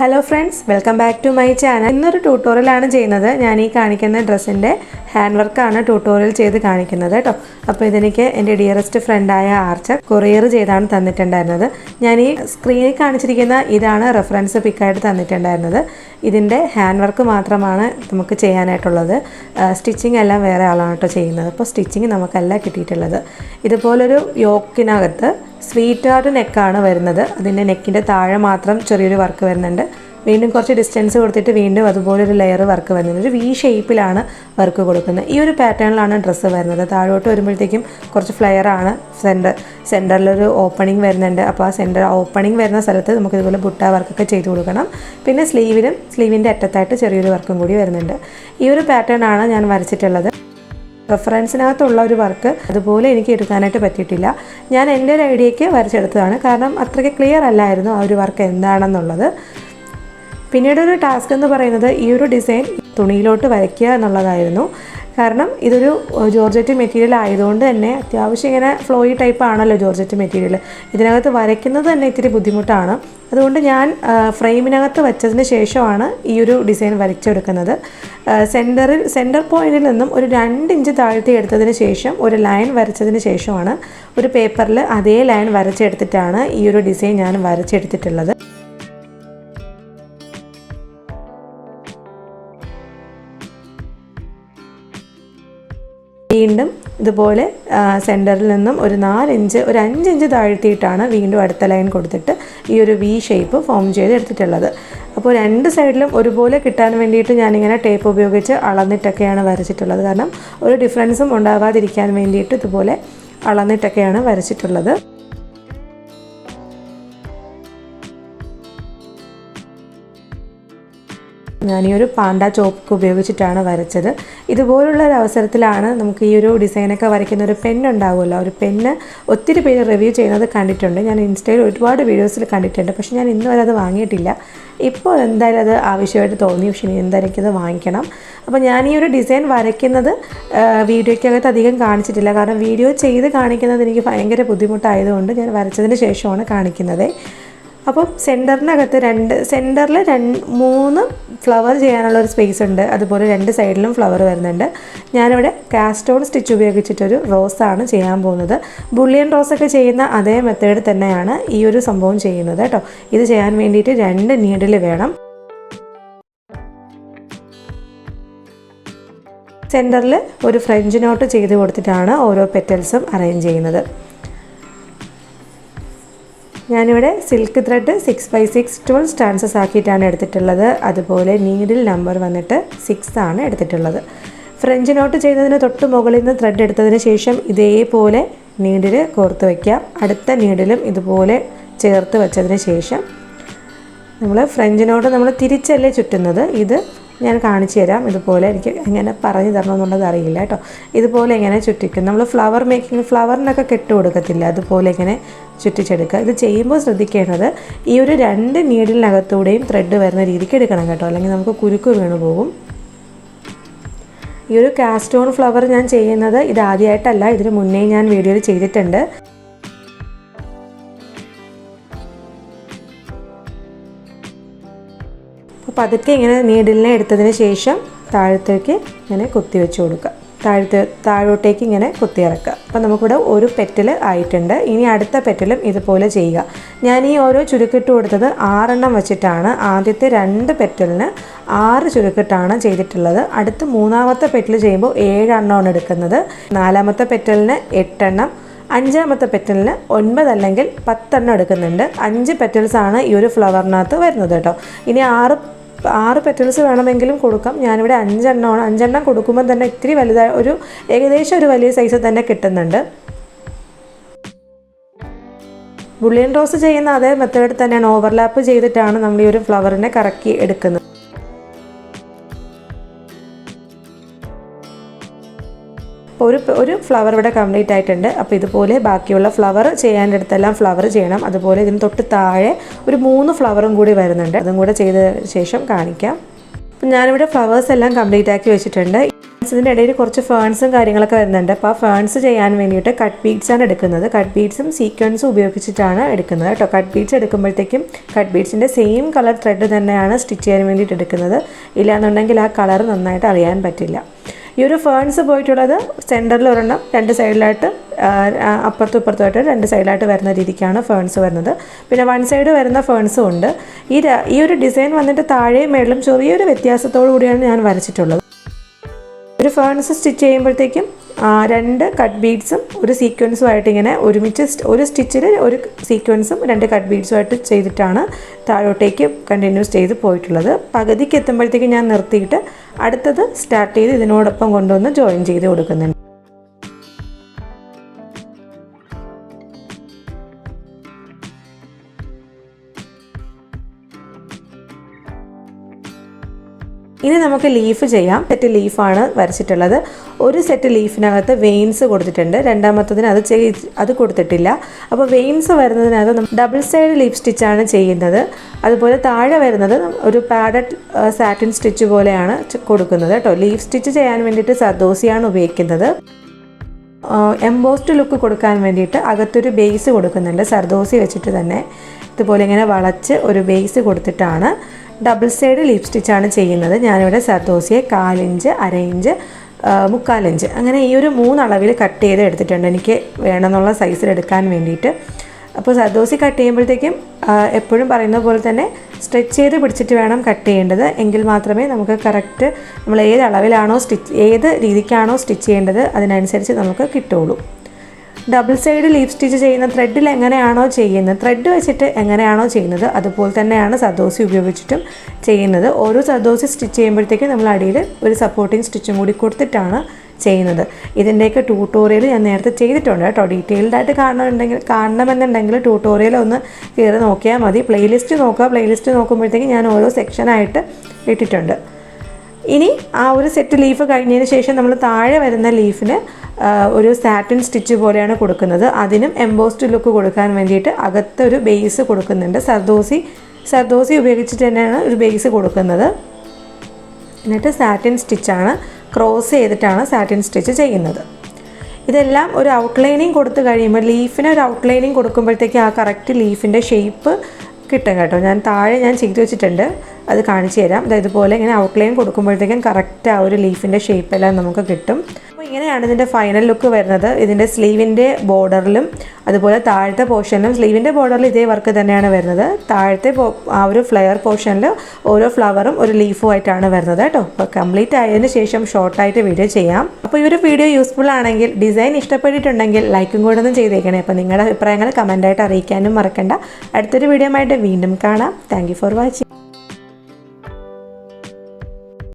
Hello friends welcome back to my channel ഇന്നൊരു tutorial ആണ് ചെയ്യുന്നത്. ഞാൻ ഈ കാണിക്കുന്ന ഡ്രസ്സിന്റെ ഹാൻഡ് വർക്കാണ് ട്യൂട്ടോറിയൽ ചെയ്ത് കാണിക്കുന്നത് കേട്ടോ അപ്പോൾ ഇതെനിക്ക് എന്റെ ഡിയറസ്റ്റ് ഫ്രണ്ടായ ആർച്ച കൊറിയർ ചെയ്താണ് തന്നിട്ടുണ്ടായിരുന്നത്. ഞാൻ ഈ സ്ക്രീനിൽ കാണിച്ചിരിക്കുന്ന ഇതാണ് റെഫറൻസ് പിക്കായിട്ട് തന്നിട്ടുണ്ടായിരുന്നത്. ഇതിന്റെ ഹാൻഡ് വർക്ക് മാത്രമാണ് നമുക്ക് ചെയ്യാനായിട്ടുള്ളത്. സ്റ്റിച്ചിങ് എല്ലാം വേറെ ആളാണ് കേട്ടോ ചെയ്യുന്നത്. അപ്പോൾ സ്റ്റിച്ചിങ് നമുക്കല്ല കിട്ടിയിട്ടുള്ളത്. ഇതുപോലൊരു യോക്കിനകത്ത് സ്വീറ്റ് ഹാർട്ട് നെക്കാണ് വരുന്നത്. അതിന്റെ നെക്കിന്റെ താഴെ മാത്രം ചെറിയൊരു വർക്ക് വരുന്നുണ്ട്. വീണ്ടും കുറച്ച് ഡിസ്റ്റൻസ് കൊടുത്തിട്ട് വീണ്ടും അതുപോലെ ഒരു ലെയർ വർക്ക് വരുന്നത്. ഒരു വി ഷേപ്പിലാണ് വർക്ക് കൊടുക്കുന്നത്. ഈ ഒരു പാറ്റേണിലാണ് ഡ്രസ്സ് വരുന്നത്. താഴോട്ട് വരുമ്പോഴത്തേക്കും കുറച്ച് ഫ്ലെയർ ആണ്. സെന്റർ സെന്ററിലൊരു ഓപ്പണിംഗ് വരുന്നുണ്ട്. അപ്പോൾ ആ സെന്റർ ഓപ്പണിംഗ് വരുന്ന സ്ഥലത്ത് നമുക്ക് ഇതുപോലെ ബുട്ട വർക്കൊക്കെ ചെയ്ത് കൊടുക്കണം. പിന്നെ സ്ലീവിനും സ്ലീവിന്റെ അറ്റത്തായിട്ട് ചെറിയൊരു വർക്കും കൂടി വരുന്നുണ്ട്. ഈ ഒരു പാറ്റേൺ ആണ് ഞാൻ വരച്ചിട്ടുള്ളത്. റെഫറൻസിനകത്തുള്ള ഒരു വർക്ക് അതുപോലെ എനിക്ക് എടുക്കാനായിട്ട് പറ്റിയിട്ടില്ല. ഞാൻ എന്റെ ഒരു ഐഡിയയ്ക്ക് വരച്ചെടുത്തതാണ്. കാരണം അത്രയ്ക്ക് ക്ലിയർ അല്ലായിരുന്നു ആ ഒരു വർക്ക് എന്താണെന്നുള്ളത്. പിന്നീട് ഒരു ടാസ്ക് എന്ന് പറയുന്നത് ഈ ഒരു ഡിസൈൻ തുണിയിലോട്ട് വരയ്ക്കുക എന്നുള്ളതായിരുന്നു. കാരണം ഇതൊരു ജോർജറ്റ് മെറ്റീരിയൽ ആയതുകൊണ്ട് തന്നെ അത്യാവശ്യം ഇങ്ങനെ ഫ്ലോയി ടൈപ്പ് ആണല്ലോ ജോർജറ്റ് മെറ്റീരിയൽ ഇതിനകത്ത് വരയ്ക്കുന്നത് തന്നെ ഇത്തിരി ബുദ്ധിമുട്ടാണ്. അതുകൊണ്ട് ഞാൻ ഫ്രെയിമിനകത്ത് വെച്ചതിന് ശേഷമാണ് ഈ ഒരു ഡിസൈൻ വരച്ചെടുക്കുന്നത്. സെന്ററിൽ സെന്റർ പോയിന്റിൽ നിന്നും ഒരു രണ്ട് ഇഞ്ച് താഴ്ത്തി എടുത്തതിന് ശേഷം ഒരു ലൈൻ വരച്ചതിന് ശേഷമാണ് ഒരു പേപ്പറിൽ അതേ ലൈൻ വരച്ചെടുത്തിട്ടാണ് ഈ ഒരു ഡിസൈൻ ഞാൻ വരച്ചെടുത്തിട്ടുള്ളത്. വീണ്ടും ഇതുപോലെ സെന്ററിൽ നിന്നും ഒരു നാലിഞ്ച് ഒരു അഞ്ചിഞ്ച് താഴ്ത്തിയിട്ടാണ് വീണ്ടും അടുത്ത ലൈൻ കൊടുത്തിട്ട് ഈ ഒരു വി ഷേപ്പ് ഫോം ചെയ്ത് എടുത്തിട്ടുള്ളത്. അപ്പോൾ രണ്ട് സൈഡിലും ഒരുപോലെ കിട്ടാൻ വേണ്ടിയിട്ട് ഞാനിങ്ങനെ ടേപ്പ് ഉപയോഗിച്ച് അളന്നിട്ടൊക്കെയാണ് വരച്ചിട്ടുള്ളത്. കാരണം ഒരു ഡിഫറൻസും ഉണ്ടാവാതിരിക്കാൻ വേണ്ടിയിട്ട് ഇതുപോലെ അളന്നിട്ടൊക്കെയാണ് വരച്ചിട്ടുള്ളത്. ഞാൻ ഈ ഒരു പാണ്ട ചോക്ക് ഉപയോഗിച്ചിട്ടാണ് വരച്ചത്. ഇതുപോലുള്ള ഒരു അവസരത്തിലാണ് നമുക്ക് ഈ ഒരു ഡിസൈനൊക്കെ വരയ്ക്കുന്ന ഒരു പെൻ ഉണ്ടാവുമല്ലോ. ഒരു പെന്ന് ഒത്തിരി പേര് റിവ്യൂ ചെയ്യുന്നത് കണ്ടിട്ടുണ്ട്. ഞാൻ ഇൻസ്റ്റയിൽ ഒരുപാട് വീഡിയോസിൽ കണ്ടിട്ടുണ്ട്. പക്ഷേ ഞാൻ ഇന്ന് വരെ അത് വാങ്ങിയിട്ടില്ല. ഇപ്പോൾ എന്തായാലും അത് ആവശ്യമായിട്ട് തോന്നി. പക്ഷേ ഇനി എന്തായാലും എനിക്കത് വാങ്ങിക്കണം. അപ്പോൾ ഞാൻ ഈ ഒരു ഡിസൈൻ വരയ്ക്കുന്നത് വീഡിയോയ്ക്കകത്ത് അധികം കാണിച്ചിട്ടില്ല. കാരണം വീഡിയോ ചെയ്ത് കാണിക്കുന്നത് എനിക്ക് ഭയങ്കര ബുദ്ധിമുട്ടായതുകൊണ്ട് ഞാൻ വരച്ചതിന് ശേഷമാണ് കാണിക്കുന്നത്. അപ്പോൾ സെന്ററിനകത്ത് രണ്ട് സെന്ററിൽ രണ്ട് മൂന്ന് ഫ്ലവർ ചെയ്യാനുള്ള ഒരു സ്പേസ് ഉണ്ട്. അതുപോലെ രണ്ട് സൈഡിലും ഫ്ലവർ വരുന്നുണ്ട്. ഞാനിവിടെ കാസ്റ്റോൺ സ്റ്റിച്ച് ഉപയോഗിച്ചിട്ടൊരു റോസാണ് ചെയ്യാൻ പോകുന്നത്. ബുള്ളിയൻ റോസൊക്കെ ചെയ്യുന്ന അതേ മെത്തേഡ് തന്നെയാണ് ഈ ഒരു സംഭവം ചെയ്യുന്നത് കേട്ടോ. ഇത് ചെയ്യാൻ വേണ്ടിയിട്ട് രണ്ട് നീഡിൽ വേണം. സെന്ററിൽ ഒരു ഫ്രഞ്ച് നോട്ട് ചെയ്ത് കൊടുത്തിട്ടാണ് ഓരോ പെറ്റൽസും അറേഞ്ച് ചെയ്യുന്നത്. ഞാനിവിടെ silk thread six by six twelve strands ആക്കിയിട്ടാണ് എടുത്തിട്ടുള്ളത്. അതുപോലെ നീഡിൽ നമ്പർ വന്നിട്ട് സിക്സ് ആണ് എടുത്തിട്ടുള്ളത്. ഫ്രഞ്ച് നോട്ട് ചെയ്തതിന് തൊട്ട് മുകളിൽ നിന്ന് ത്രെഡ് എടുത്തതിന് ശേഷം ഇതേപോലെ നീഡിൽ കോർത്ത് വയ്ക്കാം അടുത്ത നീഡിലും ഇതുപോലെ ചേർത്ത് വെച്ചതിന് ശേഷം നമ്മൾ ഫ്രഞ്ച് നോട്ട് നമ്മൾ തിരിച്ചല്ലേ ചുറ്റുന്നത്? ഇത് ഞാൻ കാണിച്ചു തരാം. ഇതുപോലെ എനിക്ക് എങ്ങനെ പറഞ്ഞു തരണമെന്നുള്ളത് അറിയില്ല കേട്ടോ. ഇതുപോലെ ഇങ്ങനെ ചുറ്റിക്കും. നമ്മൾ ഫ്ലവർ മേക്കിംഗ് ഫ്ലവറിനൊക്കെ കെട്ട് കൊടുക്കത്തില്ല? അതുപോലെ ഇങ്ങനെ ചുറ്റിച്ചെടുക്കുക. ഇത് ചെയ്യുമ്പോൾ ശ്രദ്ധിക്കേണ്ടത് ഈ ഒരു രണ്ട് നീഡിലിനകത്തൂടെയും ത്രെഡ് വരുന്ന രീതിക്ക് എടുക്കണം കേട്ടോ. അല്ലെങ്കിൽ നമുക്ക് കുരുക്ക് വീണു പോകും. ഈ ഒരു കാസ്റ്റോൺ ഫ്ലവർ ഞാൻ ചെയ്യുന്നത് ഇത് ആദ്യമായിട്ടല്ല. ഇതിന് മുന്നേ ഞാൻ വീഡിയോയിൽ ചെയ്തിട്ടുണ്ട്. പതുക്കെ ഇങ്ങനെ നീഡിലിനെ എടുത്തതിന് ശേഷം താഴത്തേക്ക് ഇങ്ങനെ കുത്തി വെച്ച് കൊടുക്കുക. താഴത്തെ താഴോട്ടേക്ക് ഇങ്ങനെ കുത്തി ഇറക്കുക. അപ്പോൾ നമുക്കിവിടെ ഒരു പെറ്റൽ ആയിട്ടുണ്ട്. ഇനി അടുത്ത പെറ്റലും ഇതുപോലെ ചെയ്യുക. ഞാൻ ഈ ഓരോ ചുരുക്കിട്ട് കൊടുത്തത് ആറെണ്ണം വെച്ചിട്ടാണ്. ആദ്യത്തെ രണ്ട് പെറ്റലിന് ആറ് ചുരുക്കിട്ടാണ് ചെയ്തിട്ടുള്ളത്. അടുത്ത മൂന്നാമത്തെ പെറ്റൽ ചെയ്യുമ്പോൾ ഏഴെണ്ണമാണ് എടുക്കുന്നത്. നാലാമത്തെ പെറ്റലിന് എട്ടെണ്ണം. അഞ്ചാമത്തെ പെറ്റലിന് ഒൻപത് അല്ലെങ്കിൽ പത്തെണ്ണം എടുക്കുന്നുണ്ട്. അഞ്ച് പെറ്റൽസാണ് ഈ ഒരു ഫ്ലവറിനകത്ത് വരുന്നത് കേട്ടോ. ഇനി ആറ് ആറ് പെറ്റൽസ് വേണമെങ്കിലും കൊടുക്കാം. ഞാനിവിടെ അഞ്ചെണ്ണമാണ്. അഞ്ചെണ്ണം കൊടുക്കുമ്പോൾ തന്നെ ഇത്തിരി വലുതായ ഒരു ഏകദേശം ഒരു വലിയ സൈസ് തന്നെ കിട്ടുന്നുണ്ട്. ബുള്ളിയൻ റോസ് ചെയ്യുന്ന അതേ മെത്തേഡ് തന്നെയാണ്. ഓവർലാപ്പ് ചെയ്തിട്ടാണ് നമ്മൾ ഈ ഒരു ഫ്ലവറിനെ കറക്കി എടുക്കുന്നത്. അപ്പോൾ ഒരു ഒരു ഫ്ലവർ ഇവിടെ കംപ്ലീറ്റ് ആയിട്ടുണ്ട്. അപ്പോൾ ഇതുപോലെ ബാക്കിയുള്ള ഫ്ലവർ ചെയ്യാനിടത്തെല്ലാം ഫ്ലവർ ചെയ്യണം. അതുപോലെ ഇതിന് തൊട്ട് താഴെ ഒരു മൂന്ന് ഫ്ലവറും കൂടി വരുന്നുണ്ട്. അതും കൂടെ ചെയ്ത ശേഷം കാണിക്കാം. അപ്പം ഞാനിവിടെ ഫ്ലവേഴ്സ് എല്ലാം കംപ്ലീറ്റ് ആക്കി വെച്ചിട്ടുണ്ട്. ഇതിന്റെ ഇടയിൽ കുറച്ച് ഫേൺസും കാര്യങ്ങളൊക്കെ വരുന്നുണ്ട്. അപ്പോൾ ആ ഫേൺസ് ചെയ്യാൻ വേണ്ടിയിട്ട് കട്ട് ബീഡ്സ് ആണ് എടുക്കുന്നത്. കട്ട് ബീഡ്സും സീക്വൻസും ഉപയോഗിച്ചിട്ടാണ് എടുക്കുന്നത് കേട്ടോ. കട്ട് ബീഡ്സ് എടുക്കുമ്പോഴത്തേക്കും കട്ട് ബീഡ്സിന്റെ സെയിം കളർ ത്രെഡ് തന്നെയാണ് സ്റ്റിച്ച് ചെയ്യാൻ വേണ്ടിയിട്ട് എടുക്കുന്നത്. ഇല്ലാന്നുണ്ടെങ്കിൽ ആ കളർ നന്നായിട്ട് അറിയാൻ പറ്റില്ല. ഈ ഒരു ഫേൺസ് പോയിട്ടുള്ളത് സെന്ററിൽ ഒരെണ്ണം രണ്ട് സൈഡിലായിട്ട് അപ്പുറത്തും ഇപ്പുറത്തുമായിട്ട് രണ്ട് സൈഡിലായിട്ട് വരുന്ന രീതിക്കാണ് ഫേൺസ് വരുന്നത്. പിന്നെ വൺ സൈഡ് വരുന്ന ഫേൺസും ഉണ്ട്. ഈ ഈ ഒരു ഡിസൈൻ വന്നിട്ട് താഴെയും മേളിലും ചെറിയൊരു വ്യത്യാസത്തോടു കൂടിയാണ് ഞാൻ വരച്ചിട്ടുള്ളത്. ഒരു ഫേൺസ് സ്റ്റിച്ച് ചെയ്യുമ്പോഴത്തേക്കും രണ്ട് കട്ട് ബീഡ്സും ഒരു സീക്വൻസും ആയിട്ട് ഇങ്ങനെ ഒരുമിച്ച് ഒരു സ്റ്റിച്ചിൽ ഒരു സീക്വൻസും രണ്ട് കട്ട് ബീഡ്സും ആയിട്ട് ചെയ്തിട്ടാണ് താഴോട്ടേക്ക് കണ്ടിന്യൂസ് ചെയ്ത് പോയിട്ടുള്ളത്. പകുതിക്ക് എത്തുമ്പോഴത്തേക്കും ഞാൻ നിർത്തിയിട്ട് അടുത്തത് സ്റ്റാർട്ട് ചെയ്ത് ഇതിനോടൊപ്പം കൊണ്ടുവന്ന് ജോയിൻ ചെയ്ത് കൊടുക്കുന്നുണ്ട്. ഇനി നമുക്ക് ലീഫ് ചെയ്യാം. സെറ്റ് ലീഫാണ് വരച്ചിട്ടുള്ളത്. ഒരു സെറ്റ് ലീഫിനകത്ത് വെയിൻസ് കൊടുത്തിട്ടുണ്ട്. രണ്ടാമത്തതിന് അത് ചെയ് അത് കൊടുത്തിട്ടില്ല. അപ്പോൾ വെയിൻസ് വരുന്നതിനകത്ത് ഡബിൾ സൈഡ് ലീഫ് സ്റ്റിച്ചാണ് ചെയ്യുന്നത്. അതുപോലെ താഴെ വരുന്നത് ഒരു പാഡഡ് സാറ്റിൻ സ്റ്റിച്ച് പോലെയാണ് കൊടുക്കുന്നത് കേട്ടോ. ലീഫ് സ്റ്റിച്ച് ചെയ്യാൻ വേണ്ടിയിട്ട് സദോസിയാണ് ഉപയോഗിക്കുന്നത്. എംബോസ്ഡ് ലുക്ക് കൊടുക്കാൻ വേണ്ടിയിട്ട് അകത്തൊരു ബേസ് കൊടുക്കുന്നുണ്ട്. സർദോസി വെച്ചിട്ട് തന്നെ. ഇതുപോലെ ഇങ്ങനെ വളച്ച് ഒരു ബേസ് കൊടുത്തിട്ടാണ്. ഡബിൾ സൈഡ് ലിപ് സ്റ്റിച്ചാണ് ചെയ്യുന്നത്. ഞാനിവിടെ സർദോസിയെ കാലിഞ്ച് അര ഇഞ്ച് മുക്കാലിഞ്ച് അങ്ങനെ ഈ ഒരു മൂന്നളവിൽ കട്ട് ചെയ്ത് എടുത്തിട്ടുണ്ട്. എനിക്ക് വേണമെന്നുള്ള സൈസിൽ എടുക്കാൻ വേണ്ടിയിട്ട്. അപ്പോൾ സദോസി കട്ട് ചെയ്യുമ്പോഴത്തേക്കും എപ്പോഴും പറയുന്ന പോലെ തന്നെ സ്ട്രെച്ച് ചെയ്ത് പിടിച്ചിട്ട് വേണം കട്ട് ചെയ്യേണ്ടത്. എങ്കിൽ മാത്രമേ നമുക്ക് കറക്റ്റ് നമ്മൾ ഏത് അളവിലാണോ സ്റ്റിച്ച് ഏത് രീതിക്കാണോ സ്റ്റിച്ച് ചെയ്യേണ്ടത് അതിനനുസരിച്ച് നമുക്ക് കിട്ടുള്ളൂ ഡബിൾ സൈഡ് ലീഫ് സ്റ്റിച്ച് ചെയ്യുന്ന ത്രെഡിൽ എങ്ങനെയാണോ ചെയ്യുന്നത്? ത്രെഡ് വെച്ചിട്ട് എങ്ങനെയാണോ ചെയ്യുന്നത്? അതുപോലെ തന്നെയാണ് സദോസി ഉപയോഗിച്ചിട്ടും ചെയ്യുന്നത്. ഓരോ സദോസി സ്റ്റിച്ച് ചെയ്യുമ്പോഴത്തേക്കും നമ്മൾ അടിയിൽ ഒരു സപ്പോർട്ടിങ് സ്റ്റിച്ചും കൂടി കൊടുത്തിട്ടാണ് ചെയ്യുന്നത്. ഇതിന്റെയൊക്കെ ട്യൂട്ടോറിയൽ ഞാൻ നേരത്തെ ചെയ്തിട്ടുണ്ട് കേട്ടോ. ഡീറ്റെയിൽഡ് ആയിട്ട് കാണണമെന്നുണ്ടെങ്കിൽ കാണണമെന്നുണ്ടെങ്കിൽ ട്യൂട്ടോറിയൽ ഒന്ന് കയറി നോക്കിയാൽ മതി. പ്ലേലിസ്റ്റ് നോക്കുക. പ്ലേലിസ്റ്റ് നോക്കുമ്പോഴത്തേക്കും ഞാൻ ഓരോ സെക്ഷനായിട്ട് ഇട്ടിട്ടുണ്ട്. ഇനി ആ ഒരു സെറ്റ് ലീഫ് കഴിഞ്ഞതിന് ശേഷം നമ്മൾ താഴെ വരുന്ന ലീഫിന് ഒരു സാറ്റിൻ സ്റ്റിച്ച് പോലെയാണ് കൊടുക്കുന്നത്. അതിനും എംബോസ്ഡ് ലുക്ക് കൊടുക്കാൻ വേണ്ടിയിട്ട് അകത്തൊരു ബേസ് കൊടുക്കുന്നുണ്ട്. സർദോസി സർദോസി ഉപയോഗിച്ചിട്ട് തന്നെയാണ് ഒരു ബേസ് കൊടുക്കുന്നത്. എന്നിട്ട് സാറ്റിൻ സ്റ്റിച്ചാണ് ക്രോസ് ചെയ്തിട്ടാണ് സാറ്റിൻ സ്റ്റിച്ച് ചെയ്യുന്നത്. ഇതെല്ലാം ഒരു ഔട്ട്ലൈനിങ് കൊടുത്തു കഴിയുമ്പോൾ ലീഫിന് ഒരു ഔട്ട്ലൈനിങ് കൊടുക്കുമ്പോഴത്തേക്ക് ആ കറക്റ്റ് ലീഫിന്റെ ഷേപ്പ് കിട്ടും കേട്ടോ. ഞാൻ താഴെ ഞാൻ ചെയ്തു വെച്ചിട്ടുണ്ട്. അത് കാണിച്ചു തരാം. അതായത് ഇതുപോലെ ഇങ്ങനെ ഔട്ട്ലൈൻ കൊടുക്കുമ്പോഴത്തേക്കും കറക്റ്റ് ആ ഒരു ലീഫിന്റെ ഷേപ്പ് എല്ലാം നമുക്ക് കിട്ടും. ഇങ്ങനെയാണ് ഇതിന്റെ ഫൈനൽ ലുക്ക് വരുന്നത്. ഇതിന്റെ സ്ലീവിന്റെ ബോർഡറിലും അതുപോലെ താഴത്തെ പോർഷനിലും സ്ലീവിന്റെ ബോർഡറിൽ ഇതേ വർക്ക് തന്നെയാണ് വരുന്നത്. താഴത്തെ ആ ഒരു ഫ്ലെയർ പോർഷനിൽ ഓരോ ഫ്ലവറും ഒരു ലീഫും ആയിട്ടാണ് വരുന്നത് കേട്ടോ. അപ്പോൾ കംപ്ലീറ്റ് ആയതിന് ശേഷം ഷോർട്ടായിട്ട് വീഡിയോ ചെയ്യാം. അപ്പോൾ ഈ ഒരു വീഡിയോ യൂസ്ഫുൾ ആണെങ്കിൽ ഡിസൈൻ ഇഷ്ടപ്പെട്ടിട്ടുണ്ടെങ്കിൽ ലൈക്കും കൂടെ ഒന്നും ചെയ്തേക്കണേ. അപ്പോൾ നിങ്ങളുടെ അഭിപ്രായങ്ങൾ കമന്റായിട്ട് അറിയിക്കാനും മറക്കണ്ട. അടുത്തൊരു വീഡിയോ ആയിട്ട് വീണ്ടും കാണാം. Thank for watching